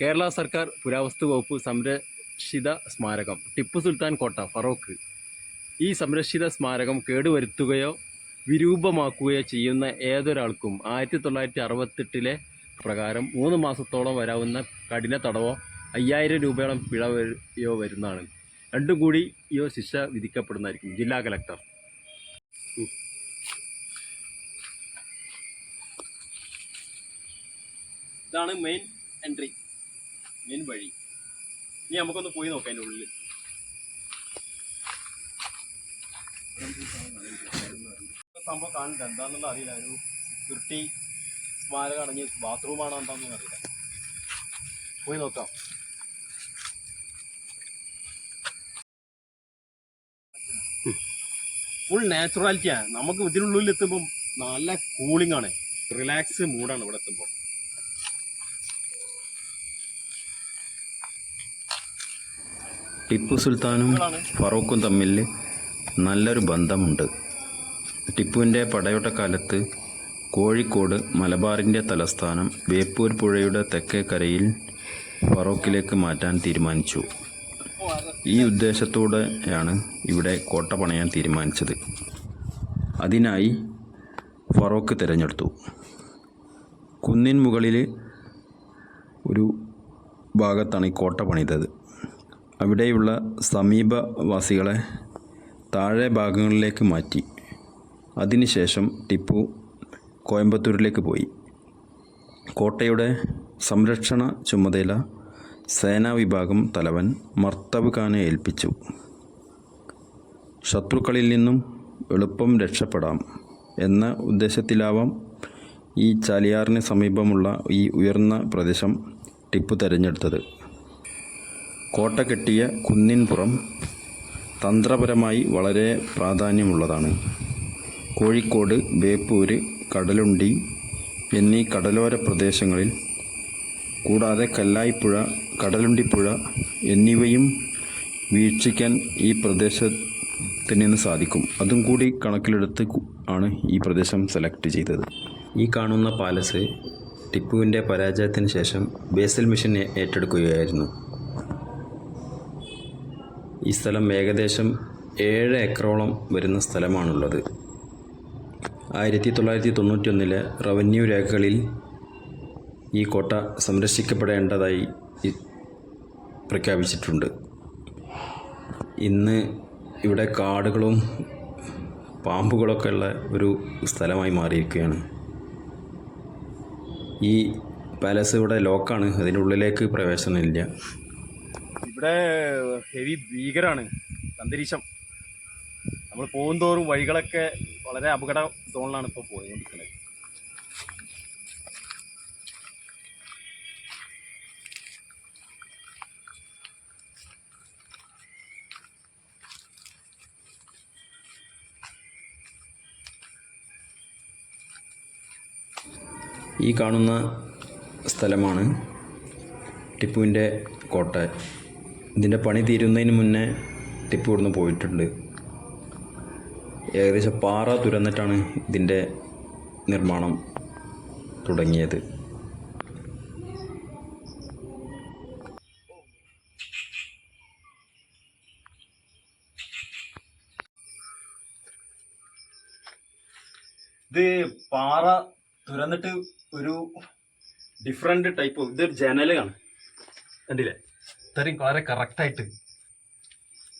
കേരള സർക്കാർ പുരാവസ്തു വകുപ്പ് സംരക്ഷിത സ്മാരകം ടിപ്പു സുൽത്താൻ കോട്ട ഫറോക്ക്. ഈ സംരക്ഷിത സ്മാരകം കേടുവരുത്തുകയോ വിരൂപമാക്കുകയോ ചെയ്യുന്ന ഏതൊരാൾക്കും ആയിരത്തി തൊള്ളായിരത്തി അറുപത്തെട്ടിലെ പ്രകാരം മൂന്ന് മാസത്തോളം വരാവുന്ന കഠിന തടവോ അയ്യായിരം രൂപയോളം പിഴ വരികയോ വരുന്നതാണ്. രണ്ടും കൂടി യോ ശിക്ഷ വിധിക്കപ്പെടുന്നതായിരിക്കും. ജില്ലാ കലക്ടർ. ഇതാണ് മെയിൻ എൻട്രി മെയിൻ വഴി. ഇനി നമുക്കൊന്ന് പോയി നോക്കാം അതിന്റെ ഉള്ളിൽ സംഭവം കാണുന്നത് എന്താണെന്നുള്ള അറിയില്ല. ഒരു സെക്യൂരിറ്റി സ്മാരകം അടങ്ങി ബാത്റൂമാണോ എന്താണെന്ന് അറിയില്ല. പോയി നോക്കാം. ഫുൾ നാച്ചുറാലിറ്റിയാണ് നമുക്ക് ഇതിനുള്ളിൽ എത്തുമ്പം നല്ല കൂളിംഗ് ആണ്. റിലാക്സ് മൂഡാണ് ഇവിടെ എത്തുമ്പോൾ ടിപ്പു സുൽത്താനും ഫറൂഖും തമ്മിൽ നല്ലൊരു ബന്ധമുണ്ട്. ടിപ്പുവിന്റെ പടയോട്ടക്കാലത്ത് കോഴിക്കോട് മലബാറിന്റെ തലസ്ഥാനം ബേപ്പൂർ പുഴയുടെ തെക്കേ കരയിൽ ഫറൂഖിലേക്ക് മാറ്റാൻ തീരുമാനിച്ചു. ഈ ഉദ്ദേശത്തോടെയാണ് ഇവിടെ കോട്ട പണയാൻ തീരുമാനിച്ചത്. അതിനായി ഫറോക്ക് തിരഞ്ഞെടുത്തു. കുന്നിൻ മുകളിൽ ഒരു ഭാഗത്താണ് ഈ കോട്ട പണിതത്. അവിടെയുള്ള സമീപവാസികളെ താഴെ ഭാഗങ്ങളിലേക്ക് മാറ്റി. അതിനുശേഷം ടിപ്പു കോയമ്പത്തൂരിലേക്ക് പോയി. കോട്ടയുടെ സംരക്ഷണ ചുമതല സേനാ വിഭാഗം തലവൻ മർത്തബ് ഖാനെ ഏൽപ്പിച്ചു. ശത്രുക്കളിൽ നിന്നും എളുപ്പം രക്ഷപ്പെടാം എന്ന ഉദ്ദേശത്തിലാവാം ഈ ചാലിയാറിന് സമീപമുള്ള ഈ ഉയർന്ന പ്രദേശം ടിപ്പു തിരഞ്ഞെടുത്തത്. കോട്ട കെട്ടിയ കുന്നിൻപുറം തന്ത്രപരമായി വളരെ പ്രാധാന്യമുള്ളതാണ്. കോഴിക്കോട് ബേപ്പൂര് കടലുണ്ടി എന്നീ കടലോര പ്രദേശങ്ങളിൽ കൂടാതെ കല്ലായിപ്പുഴ കടലുണ്ടിപ്പുഴ എന്നിവയും വീക്ഷിക്കാൻ ഈ പ്രദേശത്തിന് നിന്ന് സാധിക്കും. അതും കൂടി കണക്കിലെടുത്ത് ആണ് ഈ പ്രദേശം സെലക്ട് ചെയ്തത്. ഈ കാണുന്ന പാലസ് ടിപ്പുവിന്റെ പരാജയത്തിന് ശേഷം ബേസൽ മിഷൻ ഏറ്റെടുക്കുകയായിരുന്നു. ഈ സ്ഥലം ഏകദേശം ഏഴ് ഏക്കറോളം വരുന്ന സ്ഥലമാണുള്ളത്. ആയിരത്തി തൊള്ളായിരത്തി തൊണ്ണൂറ്റൊന്നിലെ റവന്യൂ രേഖകളിൽ ഈ കോട്ട സംരക്ഷിക്കപ്പെടേണ്ടതായി പ്രഖ്യാപിച്ചിട്ടുണ്ട്. ഇന്ന് ഇവിടെ കാടുകളും പാമ്പുകളൊക്കെ ഉള്ള ഒരു സ്ഥലമായി മാറിയിരിക്കുകയാണ്. ഈ പാലസ് ഇവിടെ ലോക്കാണ് അതിനുള്ളിലേക്ക് പ്രവേശനമില്ല. ഇവിടെ ഹെവി ഭീകരാണ്. അന്തരീക്ഷം. നമ്മൾ പോകുന്തോറും വഴികളൊക്കെ വളരെ അപകട സോണിലാണ് ഇപ്പോൾ പോയിക്കൊണ്ടിരിക്കുന്നത്. ഈ കാണുന്ന സ്ഥലമാണ് ടിപ്പുവിന്റെ കോട്ട. ഇതിന്റെ പണി തീരുന്നതിന് മുന്നേ ടിപ്പു ഇവിടുന്ന് പോയിട്ടുണ്ട്. ഏകദേശം പാറ തുരന്നിട്ടാണ് ഇതിന്റെ നിർമ്മാണം തുടങ്ങിയത്. ഇത് പാറ തുരന്നിട്ട് ഒരു ഡിഫറെന്റ് ടൈപ്പ് ഇതൊരു ജനലാണ്. കണ്ടില്ലേ? ഇത്രയും വളരെ കറക്റ്റ് ആയിട്ട്.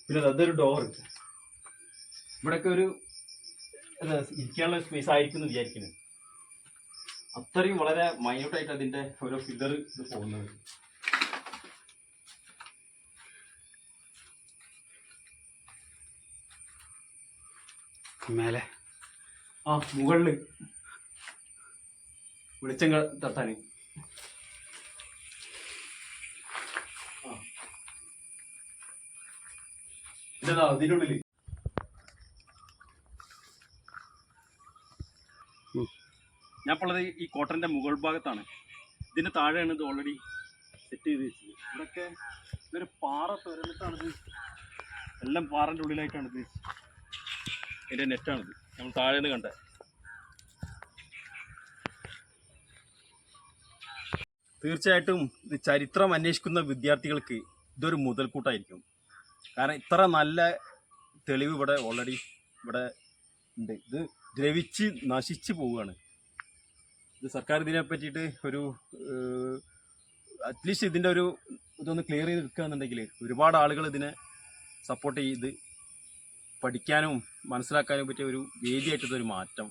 പിന്നെ അതൊരു ഡോർ ഇവിടെയൊക്കെ ഒരു ഇരിക്കാനുള്ള സ്പേസ് ആയിരിക്കും എന്ന് വിചാരിക്കുന്നത് അത്രയും വളരെ മൈന്യൂട്ടായിട്ട് അതിന്റെ ഓരോ ഫിഗർ ഇത് പോകുന്നത്. മേലെ. ആ മുകളിൽ. വെളിച്ചം ക- തട്ടാന് ആ. ഇതാ അതിനുള്ളിൽ ഞാൻ ഉള്ളത് ഈ കോട്ടന്റെ മുകൾ ഭാഗത്താണ്. ഇതിന്റെ താഴെയാണ് ഇത് ഓൾറെഡി സെറ്റ് ചെയ്ത് വെച്ചത്. ഇവിടൊക്കെ ഇതൊരു പാറ തുരന്നിട്ടാണിത്. എല്ലാം പാറന്റെ ഉള്ളിലായിട്ടാണിത് ഇതിന്റെ നെറ്റാണിത് നമ്മൾ താഴെ നിന്ന് കണ്ടത്. തീർച്ചയായിട്ടും ഇത് ചരിത്രം അന്വേഷിക്കുന്ന വിദ്യാർത്ഥികൾക്ക് ഇതൊരു മുതൽക്കൂട്ടായിരിക്കും. കാരണം ഇത്ര നല്ല തെളിവ് ഇവിടെ ഓൾറെഡി ഇവിടെ ഉണ്ട്. ഇത് ദ്രവിച്ച് നശിച്ച് പോവുകയാണ്. ഇത് സർക്കാർ ഇതിനെ പറ്റിയിട്ട് ഒരു അറ്റ്ലീസ്റ്റ് ഇതിന്റെ ഒരു ഇതൊന്ന് ക്ലിയർ ചെയ്ത് എടുക്കുകയെന്നുണ്ടെങ്കിൽ ഒരുപാട് ആളുകൾ ഇതിനെ സപ്പോർട്ട് ചെയ്ത് പഠിക്കാനും മനസ്സിലാക്കാനും പറ്റിയ ഒരു വേദിയായിട്ട് ഇതൊരു മാറ്റം